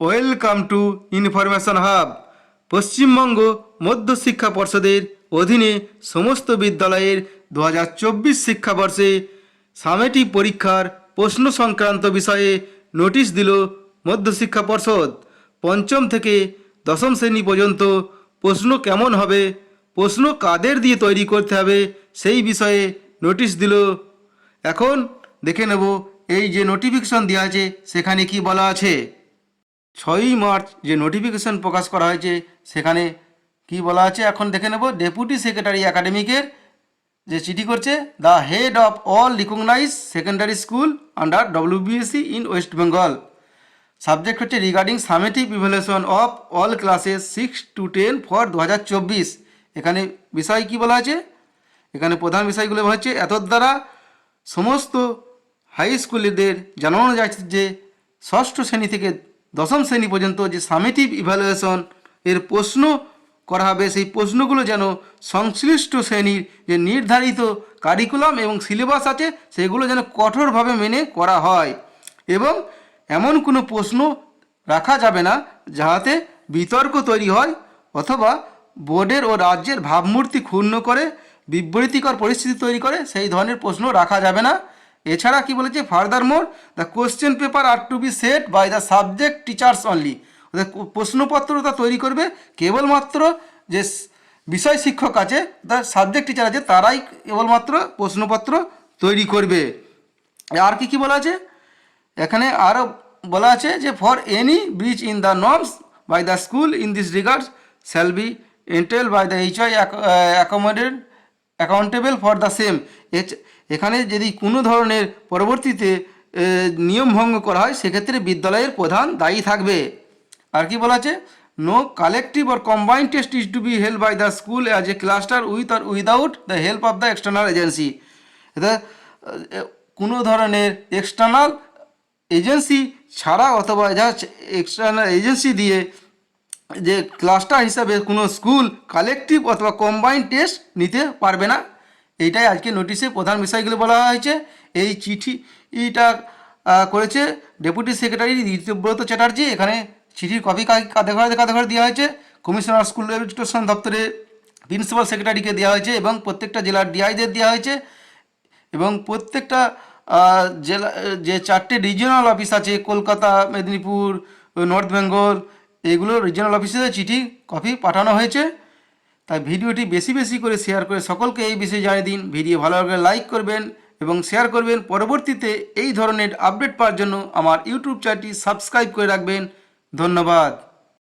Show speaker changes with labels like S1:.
S1: Welcome to information hub. Paschimbanga মধ্যশিক্ষা পর্ষদের অধীনে সমস্ত বিদ্যালয়ের দু হাজার চব্বিশ শিক্ষাবর্ষে সামেটি পরীক্ষার প্রশ্ন সংক্রান্ত বিষয়ে নোটিশ দিল মধ্যশিক্ষা পর্ষদ। পঞ্চম থেকে দশম শ্রেণি পর্যন্ত প্রশ্ন কেমন হবে, প্রশ্ন কাদের দিয়ে তৈরি করতে হবে সেই বিষয়ে নোটিশ দিল। এখন দেখে নেব এই যে নোটিফিকেশন দেওয়া আছে সেখানে কি বলা আছে। ছয়ই মার্চ যে নোটিফিকেশন প্রকাশ করা হয়েছে, সেখানে কি বলা আছে? এখন দেখে নেব। ডেপুটি সেক্রেটারি একাডেমিকের যে চিঠি করছে the head of all recognise secondary school under WBSC in West Bengal subject হচ্ছে regarding summative evaluation of all classes six to ten for দু হাজার চব্বিশ। এখানে বিষয় কি বলা আছে? এখানে প্রধান বিষয়গুলো হচ্ছে এত দ্বারা সমস্ত হাই স্কুলেদের জানানো যাচ্ছে যে ষষ্ঠ শ্রেণি থেকে দশম শ্রেণি পর্যন্ত যে সামেটিভ ইভ্যালুয়েশন এর প্রশ্ন করা হবে, সেই প্রশ্নগুলো যেন সংশ্লিষ্ট শ্রেণির যে নির্ধারিত কারিকুলাম এবং সিলেবাস আছে, সেগুলো যেন কঠোরভাবে মেনে করা হয়। এবং এমন কোনো প্রশ্ন রাখা যাবে না যাহাতে বিতর্ক তৈরি হয় অথবা বোর্ডের ও রাজ্যের ভাবমূর্তি ক্ষুণ্ণ করে, বিবৃতিকর পরিস্থিতি তৈরি করে সেই ধরনের প্রশ্ন রাখা যাবে না। এছাড়া কি বলেছে? Furthermore the question paper are to be set by the subject teachers only প্রশ্নপত্র তা তৈরি করবে কেবলমাত্র যে বিষয় শিক্ষক আছে দ্য সাবজেক্ট টিচার আছে, তারাই কেবলমাত্র প্রশ্নপত্র তৈরি করবে। আর কি কি বলা আছে? এখানে আরও বলা আছে যে for any breach in the norms by the school in this regards shall be entail by the H I accommodated accountable for the same এখানে যদি কোনো ধরনের পরবর্তীতে নিয়ম ভঙ্গ করা হয়, সেক্ষেত্রে বিদ্যালয়ের প্রধান দায়ী থাকবে। আর কি বলা আছে? No collective or combined test is to be held by the school as a cluster with or without the help of the external agency কোনো ধরনের এক্সটার্নাল এজেন্সি ছাড়া অথবা যা এক্সটার্নাল এজেন্সি দিয়ে যে ক্লাস্টার হিসাবে কোনো স্কুল কালেকটিভ অথবা কম্বাইন্ড টেস্ট নিতে পারবে না। এইটাই আজকে নোটিশে প্রধান বিষয়গুলো বলা হয়েছে। এই চিঠিটা করেছে ডেপুটি সেক্রেটারি ঋতব্রত চ্যাটার্জি। এখানে চিঠির কপি কাঁধে ঘরে কাঁধে ঘরে দেওয়া হয়েছে। কমিশনার স্কুল এডুকেশন দপ্তরে প্রিন্সিপাল সেক্রেটারিকে দেওয়া হয়েছে এবং প্রত্যেকটা জেলার ডিআইদের দেওয়া হয়েছে এবং প্রত্যেকটা জেলা, যে চারটে রিজিওনাল অফিস আছে, কলকাতা, মেদিনীপুর নর্থ বেঙ্গল এগুলো রিজিয়নাল অফিসে চিঠি কপি পাঠানো হয়েছে। তাই ভিডিওটি বেশি বেশি করে শেয়ার করে সকলকে এই বিষয়ে জানিয়ে দিন। ভিডিও ভালো লাগলে লাইক করবেন এবং শেয়ার করবেন। পরবর্তীতে এই ধরনের আপডেট পাওয়ার জন্য আমার ইউটিউব চ্যানেলটি সাবস্ক্রাইব করে রাখবেন। ধন্যবাদ।